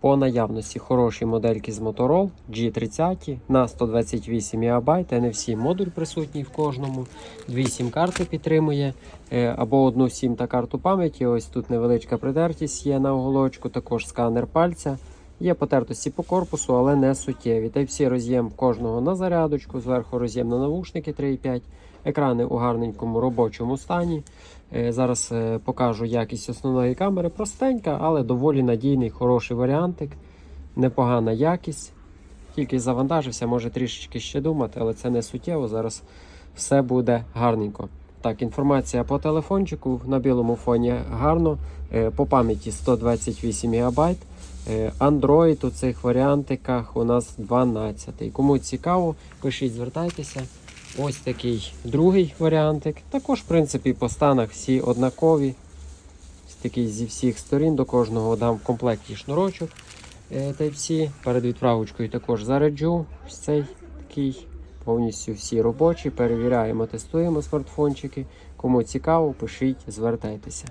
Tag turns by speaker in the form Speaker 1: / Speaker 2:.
Speaker 1: По наявності хороші модельки з Motorola G30 на 128 МБ. NFC модуль присутній в кожному. Дві сім-карти підтримує. е, Або одну сім та карту пам'яті. Ось тут невеличка придертість є на оголочку, також сканер пальця. Є потертості по корпусу, але не суттєві. Та й всі роз'єм кожного на зарядочку, зверху роз'єм на навушники 3,5. Екрани у гарненькому робочому стані. Е, Зараз е, покажу якість основної камери. Простенька, але доволі надійний, хороший варіантик. Непогана якість. Тільки завантажився, може трішечки ще думати, але це не суттєво. Зараз все буде гарненько. Так, інформація по телефончику на білому фоні гарно. Е, По пам'яті 128 ГБ. Е, Android у цих варіантиках у нас 12. Кому цікаво, пишіть, звертайтеся. Ось такий другий варіантик. Також, в принципі, по станах всі однакові. Ось такий зі всіх сторін до кожного дам в комплекті шнурочок. Е, й всі. Перед відправочкою також заряджу. Ось цей такий. Повністю всі робочі. Перевіряємо, тестуємо смартфончики. Кому цікаво, пишіть, звертайтеся.